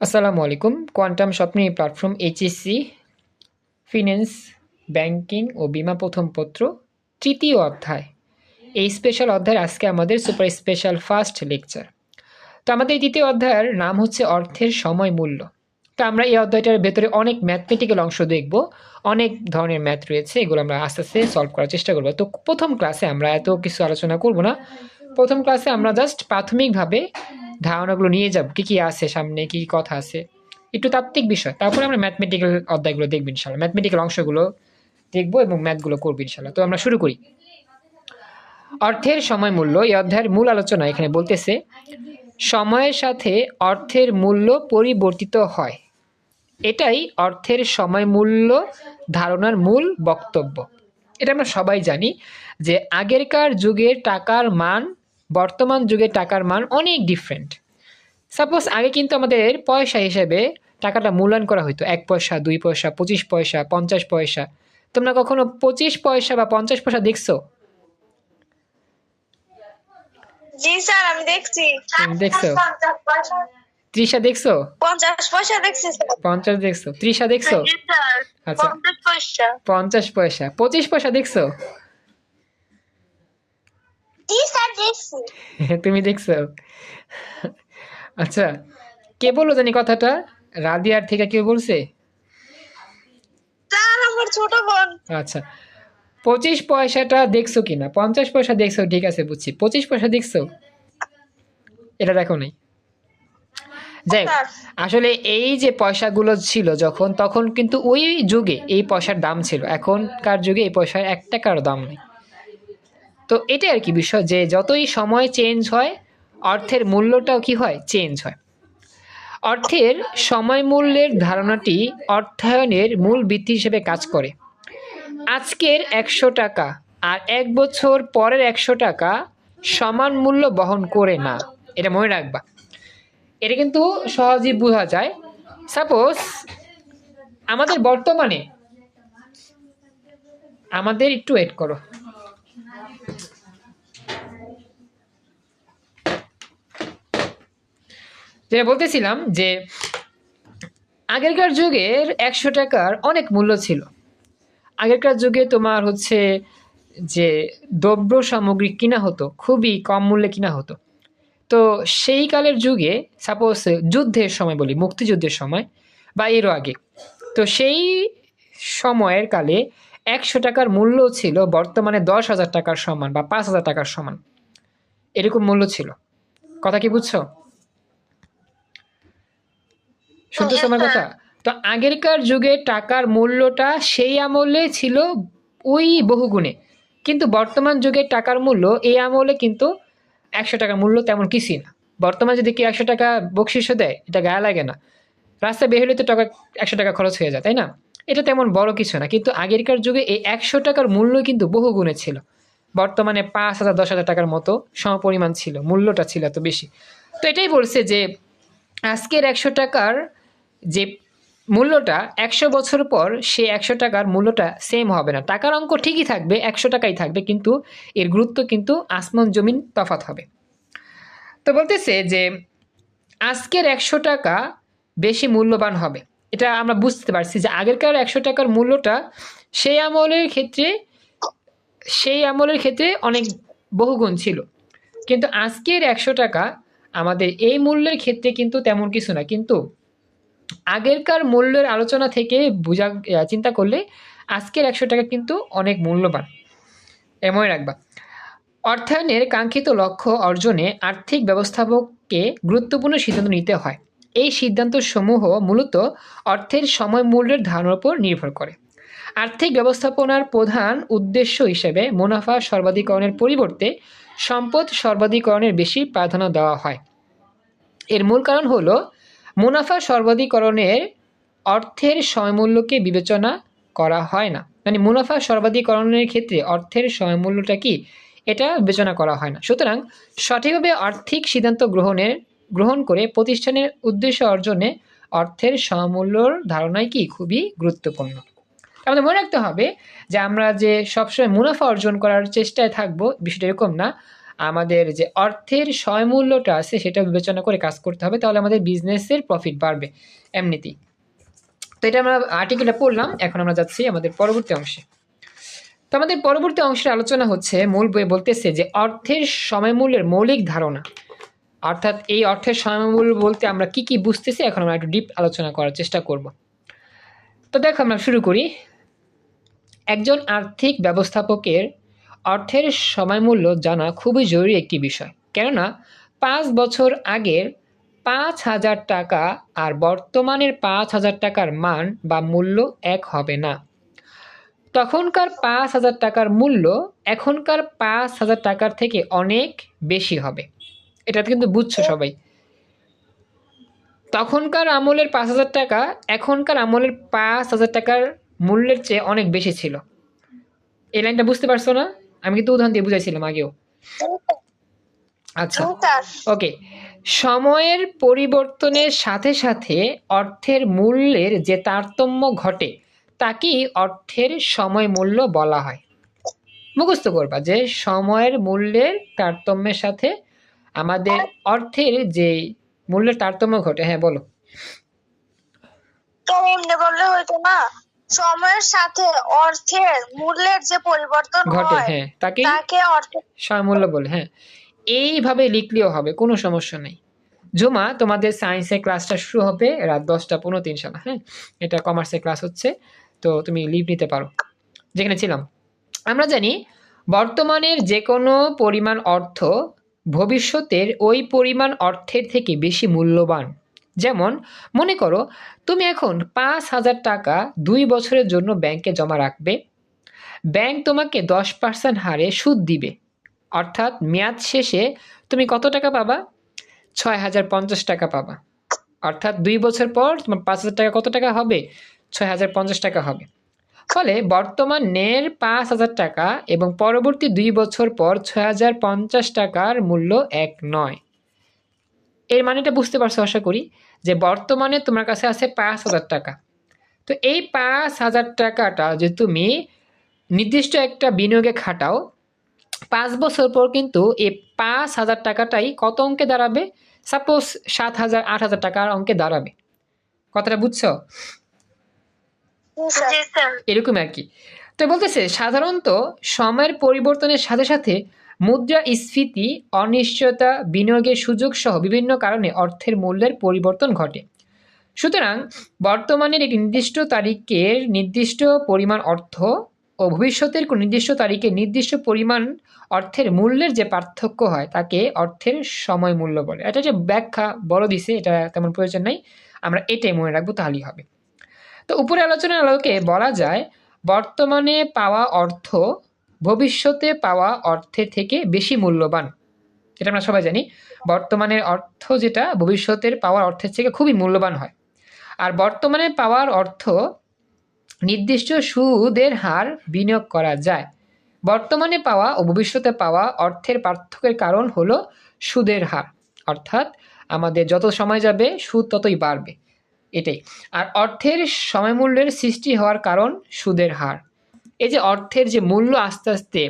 আসসালামু আলাইকুম। কোয়ান্টাম স্বপ্নি প্ল্যাটফর্ম এইচএসসি, ফিন্যান্স, ব্যাংকিং ও বিমা প্রথম পত্র, তৃতীয় অধ্যায়। এই স্পেশাল অধ্যায় আজকে আমাদের সুপার স্পেশাল ফার্স্ট লেকচার তো আমাদের এই তৃতীয় অধ্যায়ের নাম হচ্ছে অর্থের সময় মূল্য। তো আমরা এই অধ্যায়টার ভেতরে অনেক ম্যাথমেটিক্যাল অংশ দেখব। অনেক ধরনের ম্যাথ রয়েছে, এগুলো আমরা আস্তে আস্তে সলভ করার চেষ্টা করব। তো প্রথম ক্লাসে আমরা এত কিছু আলোচনা করব না। প্রথম ক্লাসে আমরা জাস্ট প্রাথমিকভাবে ধারণাগুলো নিয়ে যাব। কি কি আছে সামনে, কি কথা আছে? একটু তাত্ত্বিক বিষয়। তারপরে আমরা ম্যাথমেটিক্যাল অধ্যায়গুলো দেখব ইনশাল্লাহ ম্যাথমেটিক্যাল অংশগুলো দেখব এবং ম্যাথগুলো করব ইনশাল্লাহ তো আমরা শুরু করি। অর্থের সময় মূল্য। এই অধ্যায়ের মূল আলোচনা এখানে বলতেছে, সময়ের সাথে অর্থের মূল্য পরিবর্তিত হয়। এটাই অর্থের সময় মূল্য ধারণার মূল বক্তব্য। এটা আমরা সবাই জানি যে আগেরকার যুগের টাকার মান বর্তমান যুগের টাকার মান অনেক ডিফারেন্ট সাপোজ আগে কিন্তু আমাদের পয়সা হিসেবে টাকাটা মূল্যায়ন করা হতো এক পয়সা দুই পয়সা পঁচিশ পয়সা পঞ্চাশ পয়সা। তোমরা কখনো পঁচিশ পয়সা বা পঞ্চাশ পয়সা দেখছ? জি স্যার আমি দেখছি। দেখছ? ত্রিশা দেখছ? পঞ্চাশ পয়সা দেখছি পঞ্চাশ দেখছ? ত্রিশা দেখছ? আচ্ছা। পয়সা। পঞ্চাশ পয়সা। পঁচিশ পয়সা দেখছ? জি স্যার দেখছি তুমি দেখছ? আচ্ছা কে বলল জানি কথাটা? রাদিয়ার থেকে কেউ বলছে? স্যার আমার ছোট বোন। আচ্ছা পঁচিশ পয়সাটা দেখছ কিনা? পঞ্চাশ পয়সা দেখছ ঠিক আছে বুঝছি। পঁচিশ পয়সা দেখছ? এটা দেখো নাই। যাই হোক, আসলে এই যে পয়সাগুলো ছিল যখন তখন কিন্তু ওই যুগে এই পয়সার দাম ছিল। এখনকার যুগে এই পয়সার এক টাকারও দাম নেই। তো এটাই আর কি বিষয় যে যতই সময় চেঞ্জ হয়, অর্থের মূল্যটাও কি হয়? চেঞ্জ হয়। অর্থের সময় মূল্যের ধারণাটি অর্থায়নের মূল ভিত্তি হিসেবে কাজ করে। আজকের একশো টাকা আর এক বছর পরের একশো টাকা সমান মূল্য বহন করে না। এটা মনে রাখবা। এটা কিন্তু সহজেই বোঝা যায়। সাপোজ আমাদের বর্তমানে আমাদের একটু ওয়েট করো। যেটা বলতেছিলাম যে আগেরকার যুগের একশো টাকার অনেক মূল্য ছিল। আগেরকার যুগে তোমার হচ্ছে যে দ্রব্য সামগ্রী কিনা হতো, খুবই কম মূল্যে কিনা হতো। তো সেই কালের যুগে সাপোজ যুদ্ধের সময় বলি, মুক্তিযুদ্ধের সময় বা এরও আগে, তো সেই সময়ের কালে একশো টাকার মূল্য ছিল বর্তমানে দশ হাজার টাকার সমান বা পাঁচ হাজার টাকার সমান। এরকম মূল্য ছিল। কথা কি বুঝছ? শুনতেছো আমার কথা তো আগেরকার যুগে টাকার মূল্যটা সেই আমলে ছিল ওই বহুগুণে। কিন্তু বর্তমান যুগে টাকার মূল্য এই আমলে কিন্তু একশো টাকার মূল্য তেমন কিছুই না। বর্তমানে যদি কি একশো টাকা বকশিসও দেয় এটা গায়ে লাগে না। রাস্তায় বের হলে তো টাকা একশো টাকা খরচ হয়ে যায় তাই না? এটা তেমন বড় কিছু না। কিন্তু আগেরকার যুগে এই একশো টাকার মূল্য কিন্তু বহু গুণে ছিল। বর্তমানে পাঁচ হাজার দশ হাজার টাকার মতো সমপরিমাণ ছিল মূল্যটা ছিল এত বেশি। তো এটাই বলছে যে আজকের একশো টাকার যে মূল্যটা একশো বছর পর সে একশো টাকার মূল্যটা সেম হবে না। টাকার অঙ্ক ঠিকই থাকবে, একশো টাকাই থাকবে, কিন্তু এর গুরুত্ব কিন্তু আসমান, জমিন তফাত হবে। তো বলতেছে যে আজকের একশো টাকা বেশি মূল্যবান হবে। এটা আমরা বুঝতে পারছি যে আগেরকার একশো টাকার মূল্যটা সেই আমলের ক্ষেত্রে, সেই আমলের ক্ষেত্রে অনেক বহুগুণ ছিল। কিন্তু আজকের একশো টাকা আমাদের এই মূল্যের ক্ষেত্রে কিন্তু তেমন কিছু না। কিন্তু আগেরকার মূল্যের আলোচনা থেকে বোঝা চিন্তা করলে আজকের একশো টাকা কিন্তু অনেক মূল্যবান। এ মনে রাখবা। অর্থায়নের কাঙ্ক্ষিত লক্ষ্য অর্জনে আর্থিক ব্যবস্থাপককে গুরুত্বপূর্ণ সিদ্ধান্ত নিতে হয়। এই সিদ্ধান্তসমূহ মূলত অর্থের সময় মূল্যের ধারণার উপর নির্ভর করে। আর্থিক ব্যবস্থাপনার প্রধান উদ্দেশ্য হিসেবে মুনাফা সর্বাধিকরণের পরিবর্তে সম্পদ সর্বাধিকরণের বেশি প্রাধান্য দেওয়া হয়। এর মূল কারণ হলো মুনাফা সর্বাধিকরণের অর্থের সময়মূল্যকে বিবেচনা করা হয় না। মানে মুনাফা সর্বাধিকরণের ক্ষেত্রে অর্থের সময়মূল্যটা কি? এটা বিবেচনা করা হয় না। সুতরাং সঠিকভাবে আর্থিক সিদ্ধান্ত গ্রহণের, গ্রহণ করে প্রতিষ্ঠানের উদ্দেশ্য অর্জনে অর্থের সমমূল্যর ধারণাই কি? খুবই গুরুত্বপূর্ণ। আমাদের মনে রাখতে হবে যে আমরা যে সবসময় মুনাফা অর্জন করার চেষ্টায় থাকব, বিষয়টা এরকম না। আমাদের যে অর্থের সময় মূল্যটা আছে সেটা বিবেচনা করে কাজ করতে হবে, তাহলে আমাদের বিজনেসের প্রফিট বাড়বে এমনিতেই। তো এটা আমরা আর্টিকেলটা পড়লাম, এখন আমরা যাচ্ছি আমাদের পরবর্তী অংশে। তো আমাদের পরবর্তী অংশের আলোচনা হচ্ছে, মূল বই বলতেছে যে অর্থের সময় মূল্যের মৌলিক ধারণা। অর্থাৎ এই অর্থের সময় মূল্য বলতে আমরা কি কি বুঝতেছি, এখন আমরা একটু ডিপ আলোচনা করার চেষ্টা করব। তো দেখো আমরা শুরু করি। একজন আর্থিক ব্যবস্থাপকের অর্থের সময় মূল্য জানা খুবই জরুরি একটি বিষয়। কেননা, পাঁচ বছর আগের পাঁচ হাজার টাকা আর বর্তমানের পাঁচ হাজার টাকার মান বা মূল্য এক হবে না। তখনকার পাঁচ হাজার টাকার মূল্য এখনকার পাঁচ হাজার টাকার থেকে অনেক বেশি হবে। এটা কিন্তু বুঝছ সবাই। তখনকার আমলের পাঁচ হাজার টাকা এখনকার আমলের পাঁচ হাজার টাকার মূল্যের চেয়ে অনেক বেশি ছিল। এই লাইনটা বুঝতে পারছ না? আমি কিন্তু উদাহরণ দিয়ে বুঝাইছিলাম আগেও। আচ্ছা ওকে। সময়ের পরিবর্তনের সাথে সাথে অর্থের মূল্যের যে তারতম্য ঘটে তাকেই অর্থের সময় মূল্য বলা হয়। মুখস্থ করবা যে সময়ের মূল্যের তারতম্যের সাথে আমাদের অর্থের যে মূল্যের তারতম্য ঘটে হ্যাঁ বলো। তো বললে হয়তো না। সময়ের সাথে অর্থের মূল্যের যে পরিবর্তন ঘটে হ্যাঁ তাকেই তাকে অর্থ সময় মূল্য বলে হ্যাঁ। এইভাবে লিখলেও হবে কোনো সমস্যা নেই। জুমা তোমাদের সায়েন্সের ক্লাসটা শুরু হবে রাত দশটা পনেরো তিন সালে হ্যাঁ? এটা কমার্সের ক্লাস হচ্ছে তো তুমি লিভ নিতে পারো। যেখানে ছিলাম। আমরা জানি বর্তমানের যে কোনো পরিমাণ অর্থ ভবিষ্যতের ওই পরিমাণ অর্থের থেকে বেশি মূল্যবান। যেমন, মনে করো, তুমি এখন পাঁচ হাজার টাকা দুই বছরের জন্য ব্যাংকে জমা রাখবে। ব্যাংক তোমাকে দশ পার্সেন্ট হারে সুদ দিবে। অর্থাৎ মেয়াদ শেষে তুমি কত টাকা পাবা? ছয় হাজার পঞ্চাশ টাকা পাবা। অর্থাৎ দুই বছর পর তোমার পাঁচ হাজার টাকা কত টাকা হবে? ছয় হাজার পঞ্চাশ টাকা হবে। ফলে বর্তমান নের পাঁচ হাজার টাকা এবং পরবর্তী দুই বছর পর ছয় হাজার পঞ্চাশ টাকার মূল্য এক নয়। এর মানেটা বুঝতে পারছ আশা করি যে বর্তমানে তোমার কাছে আছে পাঁচ হাজার টাকা। তো এই পাঁচ হাজার টাকাটা যে তুমি নির্দিষ্ট একটা বিনিয়োগে খাটাও পাঁচ বছর পর কিন্তু এই পাঁচ হাজার টাকাটাই কত অঙ্কে দাঁড়াবে? সাপোজ সাত হাজার আট হাজার টাকার অঙ্কে দাঁড়াবে। কথাটা বুঝছ? এরকম আর কি। তো বলতেছে সাধারণত সময়ের পরিবর্তনের সাথে সাথে মুদ্রা স্ফীতি, অনিশ্চয়তা, বিনিয়োগের সুযোগ সহ বিভিন্ন কারণে অর্থের মূল্যের পরিবর্তন ঘটে। সুতরাং বর্তমানের একটি নির্দিষ্ট তারিখের নির্দিষ্ট পরিমাণ অর্থ ও ভবিষ্যতের কোন নির্দিষ্ট তারিখে নির্দিষ্ট পরিমাণ অর্থের মূল্যের যে পার্থক্য হয়, তাকে অর্থের সময় মূল্য বলে। এটা যে ব্যাখ্যা বড় দিছে, এটা তেমন প্রয়োজন নাই। আমরা এটাই মনে রাখব, তাহলেই হবে। তো উপরে আলোচনার আলোকে বলা যায়, বর্তমানে পাওয়া অর্থ ভবিষ্যতে পাওয়া অর্থের থেকে বেশি মূল্যবান এটা আমরা সবাই জানি। বর্তমানের অর্থ যেটা, ভবিষ্যতের পাওয়ার অর্থের থেকে খুবই মূল্যবান হয়। আর বর্তমানে পাওয়ার অর্থ নির্দিষ্ট সুদের হার বিনিয়োগ করা যায়। বর্তমানে পাওয়া ও ভবিষ্যতে পাওয়া অর্থের পার্থক্যের কারণ হলো সুদের হার। অর্থাৎ আমাদের যত সময় যাবে, সুদ ততই বাড়বে। এটাই। আর অর্থের সময় মূল্যের সৃষ্টি হওয়ার কারণ সুদের হার। এই যে অর্থের যে মূল্য আস্তে আস্তে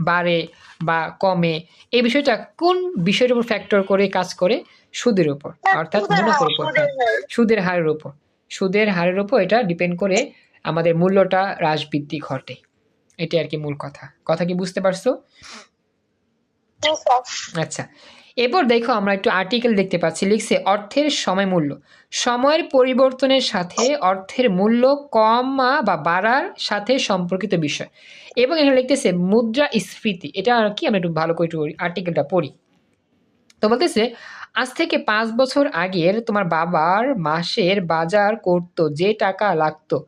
বাড়ে বা কমে এই বিষয়টা কোন বিষয়ের উপর ফ্যাক্টর করে কাজ করে? সুদের উপর অর্থাৎ মুনাফার উপর হ্যাঁ সুদের হারের উপর। সুদের হারের উপর এটা ডিপেন্ড করে আমাদের মূল্যটা হ্রাস বৃদ্ধি ঘটে। এটাই আর কি মূল কথা। কথা কি বুঝতে পারছ? আচ্ছা। এরপর দেখো আমরা একটু আর্টিকেল দেখতে পাচ্ছি, লিখছে অর্থের সময় মূল্য। সময়ের পরিবর্তনের সাথে অর্থের মূল্য কমা বা বাড়ার সাথে সম্পর্কিত বিষয়। এবং এখানে লিখতেছে মুদ্রা স্ফীতি। এটা আর কি? আমরা একটু ভালো করে একটু আর্টিকেলটা পড়ি। তো বলতেছে, আজ থেকে পাঁচ বছর আগের তোমার বাবার মাসের বাজার করতো, যে টাকা লাগতো।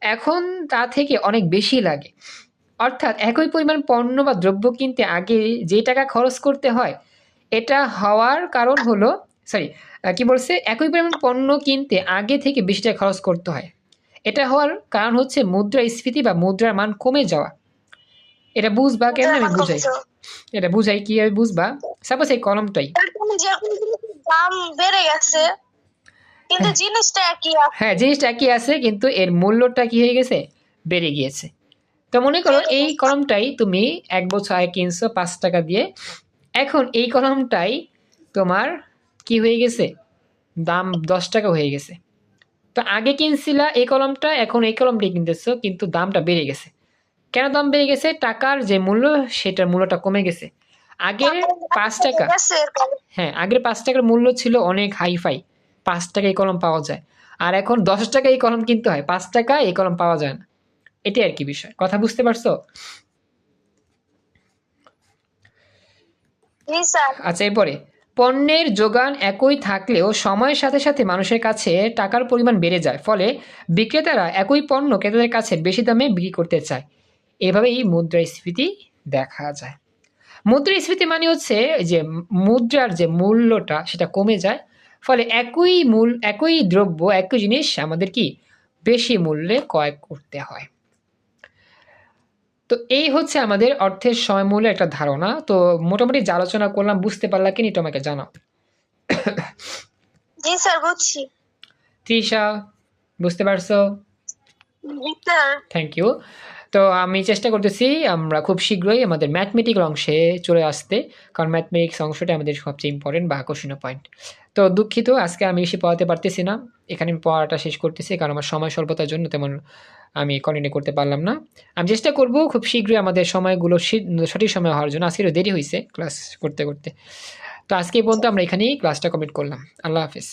এখন তা থেকে অনেক বেশি লাগে। অর্থাৎ একই পরিমাণ পণ্য বা দ্রব্য কিনতে আগে যে টাকা খরচ করতে হয় এটা হওয়ার কারণ হলো সরি কি বলছে? একই পরিমাণ পণ্য কিনতে আগে থেকে বেশি টাকা খরচ করতে হয়। এটা হওয়ার কারণ হচ্ছে মুদ্রা স্ফীতি বা মুদ্রার মান কমে যাওয়া। এটা বুঝবা কেন? আমি বুঝাই। এটা বুঝাই কীভাবে বুঝবা? সাপোজ এই কলমটাই। দাম বেড়ে গেছে কিন্তু জিনিসটা একই আছে। হ্যাঁ জিনিসটা একই আছে কিন্তু এর মূল্যটা কি হয়ে গেছে? বেড়ে গিয়েছে। তো মনে করো এই কলমটাই তুমি এক বছর আগে কিনছো পাঁচ টাকা দিয়ে। এখন এই কলমটাই তোমার কি হয়ে গেছে? দাম দশ টাকা হয়ে গেছে। তো আগে কিনছিলা এই কলমটা এখন এই কলমটাই কিনতেছো কিন্তু দামটা বেড়ে গেছে। কেন দাম বেড়ে গেছে? টাকার যে মূল্য সেটার মূল্যটা কমে গেছে। আগে পাঁচ টাকা হ্যাঁ আগের পাঁচ টাকার মূল্য ছিল অনেক হাইফাই। পাঁচ টাকা এই কলম পাওয়া যায়। আর এখন দশ টাকা এই কলম কিনতে হয়। পাঁচ টাকা এই কলম পাওয়া যায় না। এটাই আর কি বিষয়। কথা বুঝতে পারছ জি স্যার আচ্ছা এরপরে। পণ্যের যোগান একই থাকলেও সময়ের সাথে সাথে মানুষের কাছে টাকার পরিমাণ বেড়ে যায়, ফলে বিক্রেতারা একই পণ্য ক্রেতাদের কাছে বেশি দামে বিক্রি করতে চায়। এভাবেই মুদ্রাস্ফীতি দেখা যায়। মুদ্রাস্ফীতি মানে হচ্ছে যে মুদ্রার যে মূল্যটা সেটা কমে যায়, ফলে একই মূল, একই দ্রব্য, একই জিনিস আমাদের কি? বেশি মূল্যে ক্রয় করতে হয়। তো এই হচ্ছে আমাদের অর্থের সময় মূল্যের একটা ধারণা। তো মোটামুটি যা আলোচনা করলাম বুঝতে পারলা কি এটা আমাকে জানাও? জি স্যার বুঝছি। তৃষা বুঝতে পারছ? থ্যাংক ইউ তো আমি চেষ্টা করতেছি আমরা খুব শীঘ্রই আমাদের ম্যাথমেটিক্যাল অংশে চলে আসতে কারণ ম্যাথমেটিক্স অংশটা আমাদের সবচেয়ে ইম্পর্টেন্ট বা আকর্ষণীয় পয়েন্ট তো দুঃখিত আজকে আমি বেশি পড়াতে পারতেছি না। এখানে আমি পড়াটা শেষ করতেছি কারণ আমার সময় স্বল্পতার জন্য তেমন আমি কন্টিনিউ করতে পারলাম না। আমি চেষ্টা করব খুব শীঘ্রই আমাদের সময়গুলো সঠিক সময় হওয়ার জন্য। আজকেরও দেরি হয়েছে ক্লাস করতে করতে। তো আজকে পর্যন্ত আমরা এখানেই ক্লাসটা কমপ্লিট করলাম। আল্লাহ হাফিজ।